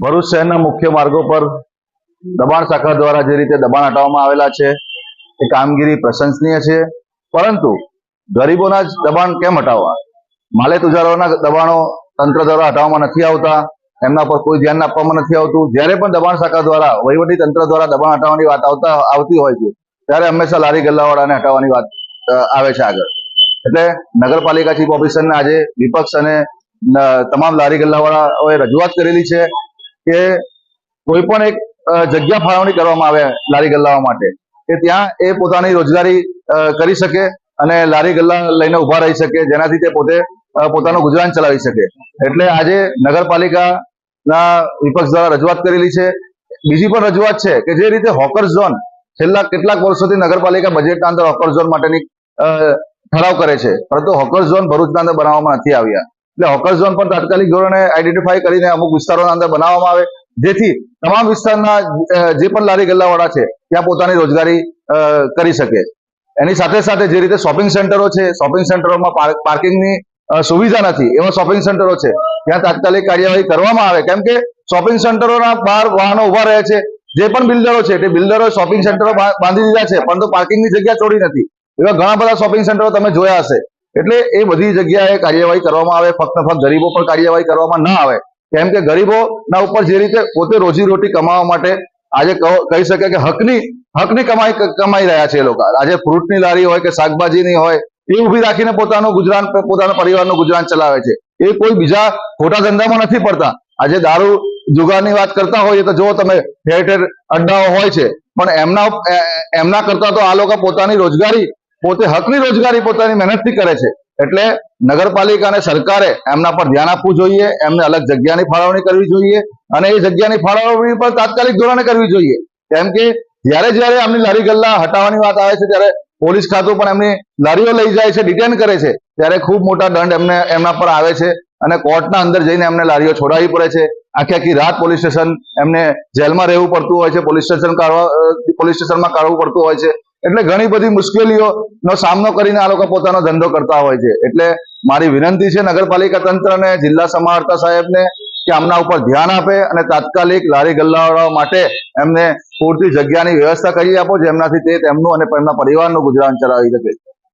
ભરૂચ શહેરના મુખ્ય માર્ગો પર દબાણ શાખા દ્વારા જે રીતે દબાણ હટાવવામાં આવેલા છે, એ કામગીરી પ્રશંસનીય છે. પરંતુ ગરીબોના જ દબાણ કેમ હટાવવા? માલે તુજારોના દબાણો તંત્ર દ્વારા હટાવવામાં નથી આવતા, એમના પર કોઈ ધ્યાન આપવામાં નથી આવતું. જ્યારે પણ દબાણ શાખા દ્વારા, વહીવટી તંત્ર દ્વારા દબાણ હટાવવાની વાત આવતા, આવતી હોય છે, ત્યારે હંમેશા લારી ગલ્લાવાળાને હટાવવાની વાત આવે છે આગળ. એટલે નગરપાલિકા ચીફ ઓફિસરને આજે વિપક્ષ અને તમામ લારી ગલ્લાવાળાઓએ રજૂઆત કરેલી છે કે કોઈ પણ એક જગ્યા ફાળવણી કરવામાં આવે લારી ગલ્લાઓ માટે, કે ત્યાં એ પોતાની રોજગારી કરી શકે અને લારી ગલ્લા લઈને ઊભા રહી શકે, જેનાથી તે પોતે પોતાનું ગુજરાન ચલાવી શકે. એટલે આજે નગરપાલિકાના વિપક્ષ દ્વારા રજૂઆત કરેલી છે. બીજી પણ રજૂઆત છે કે જે રીતે હોકર ઝોન છેલ્લા કેટલાક વર્ષોથી નગરપાલિકા બજેટના અંદર હોકર ઝોન માટેની ઠરાવ કરે છે. પરંતુ હોકર ઝોન ભરૂચના અંદર બનાવવામાં નથી આવ્યા. એટલે હોકર ઝોન પણ તાત્કાલિક ધોરણે આઈડેન્ટિફાઈ કરીને અમુક વિસ્તારોના અંદર બનાવવામાં આવે. જેથી તમામ વિસ્તારના જે પણ લારી ગલ્લાવાળા છે, ત્યાં પોતાની રોજગારી કરી શકે. એની સાથે સાથે જે રીતે શોપિંગ સેન્ટરો છે શોપિંગ સેન્ટરોમાં પાર્કિંગની સુવિધા નથી, એમાં શોપિંગ સેન્ટરો છે, ત્યાં તાત્કાલિક કાર્યવાહી કરવામાં આવે. કેમ કે શોપિંગ સેન્ટરોના બહાર વાહનો ઊભા રહે છે, જે પણ બિલ્ડરો છે, તે બિલ્ડરો શોપિંગ સેન્ટરો બાંધી દીધા છે, પરંતુ પાર્કિંગની જગ્યા છોડી નથી. એવા ઘણા બધા શોપિંગ સેન્ટરો તમે જોયા હશે. એટલે એ બધી જગ્યાએ કાર્યવાહી કરવામાં આવે, ફક્ત ફક્ત ગરીબો પર કાર્યવાહી કરવામાં ના આવે. કેમ કે ગરીબોના ઉપર જે રીતે પોતે રોજીરોટી કમાવા માટે આજે કહો- શકે કે હકની હકની કમાઈ કમાઈ રહ્યા છે એ લોકો. આજે ફ્રૂટની લારી હોય કે શાકભાજીની હોય, એ ઊભી રાખીને પોતાનું ગુજરાન, પોતાના પરિવારનું ગુજરાન ચલાવે છે. એ કોઈ બીજા ખોટા ધંધામાં નથી પડતા. આજે દારૂ જુગારની વાત કરતા હોઈએ તો જો તમે ઠેર ઠેર અડ્ડાઓ હોય છે, પણ એમના એમના કરતા તો આ લોકો પોતાની રોજગારી પોતે હકની રોજગારી પોતાની મહેનતથી કરે છે. એટલે નગરપાલિકા અને સરકારે એમના પર ધ્યાન આપવું જોઈએ, એમને અલગ જગ્યાની ફાળવણી કરવી જોઈએ અને એ જગ્યાની ફાળવણી પણ તાત્કાલિક ધોરણે કરવી જોઈએ. કેમ કે જ્યારે જ્યારે એમની લારી ગલ્લા હટાવવાની વાત આવે છે, ત્યારે પોલીસ ખાતું પણ એમની લારીઓ લઈ જાય છે, ડિટેન કરે છે. ત્યારે ખૂબ મોટા દંડ એમને એમના પર આવે છે અને કોર્ટના અંદર જઈને એમને લારીઓ છોડાવી પડે છે. આખી આખી રાત પોલીસ સ્ટેશન એમને જેલમાં રહેવું પડતું હોય છે, પોલીસ સ્ટેશન પોલીસ સ્ટેશનમાં કાઢવું પડતું હોય છે. એટલે ઘણી બધી મુશ્કેલીઓનો સામનો કરીને આ લોકો પોતાનો ધંધો કરતા હોય છે. એટલે મારી વિનંતી છે નગરપાલિકા તંત્રને, જિલ્લા સમાહર્તા સાહેબને કે આમના ઉપર ધ્યાન આપે અને તાત્કાલિક લારી ગલ્લાવાળાઓ માટે એમને પૂરતી જગ્યાની વ્યવસ્થા કરી આપો, જેમનાથી તે તેમનું અને તેમના પરિવારનું ગુજરાન ચલાવી શકે